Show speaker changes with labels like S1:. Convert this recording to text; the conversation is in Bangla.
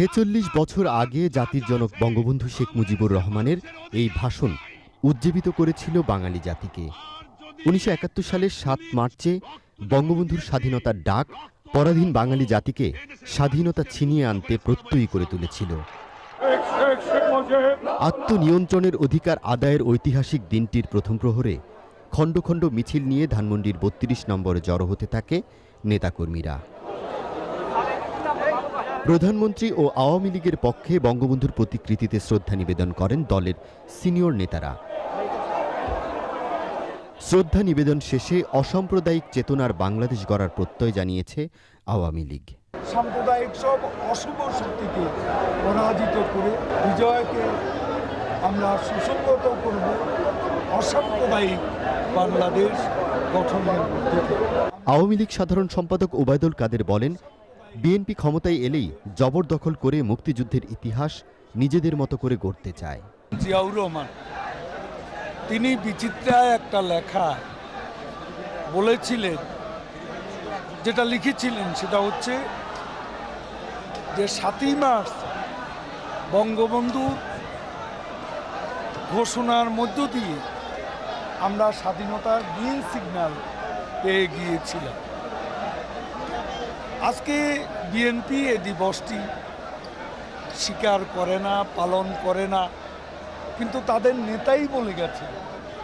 S1: ছেচল্লিশ বছর আগে জাতির জনক বঙ্গবন্ধু শেখ মুজিবুর রহমানের এই ভাষণ উজ্জীবিত করেছিল বাঙালি জাতিকে। উনিশশো একাত্তর সালের সাত মার্চে বঙ্গবন্ধুর স্বাধীনতার ডাক পরাধীন বাঙালি জাতিকে স্বাধীনতা ছিনিয়ে আনতে প্রত্যয়ী করে তুলেছিল। আত্মনিয়ন্ত্রণের অধিকার আদায়ের ঐতিহাসিক দিনটির প্রথম প্রহরে খণ্ড খণ্ড মিছিল নিয়ে ধানমন্ডির বত্রিশ নম্বরে জড়ো হতে থাকে নেতাকর্মীরা। প্রধানমন্ত্রী ও আওয়ামী লীগের পক্ষে বঙ্গবন্ধুর প্রতিকৃতিতে শ্রদ্ধা নিবেদন করেন দলের সিনিয়র নেতারা। শ্রদ্ধা নিবেদন শেষে অসাম্প্রদায়িক চেতনার বাংলাদেশ গড়ার প্রত্যয় জানিয়েছে আওয়ামী লীগ।
S2: সাম্প্রদায়িক সব অশুভ শক্তিকে পরাজিত করে বিজয়কে আমরা সুসংগত করব অসাম্প্রদায়িক বাংলাদেশ গঠনের
S1: আওয়ামী লীগ সাধারণ সম্পাদক ওবায়দুল কাদের বলেন বিএনপি ক্ষমতায় এলেই জবরদখল করে মুক্তিযুদ্ধের ইতিহাস নিজেদের মতো করে গড়তে চায়।
S2: জিয়াউর রহমান, তিনি বিচিত্রায় একটা লেখা বলেছিলেন, যেটা লিখেছিলেন, সেটা হচ্ছে যে সাতই মার্চ বঙ্গবন্ধু ঘোষণার মধ্য দিয়ে আমরা স্বাধীনতার গ্রিন সিগন্যাল পেয়ে গিয়েছিলাম। আজকে বিএনপি এ দিবসটি স্বীকার করে না, পালন করে না, কিন্তু তাদের নেতাই বলে গেছে।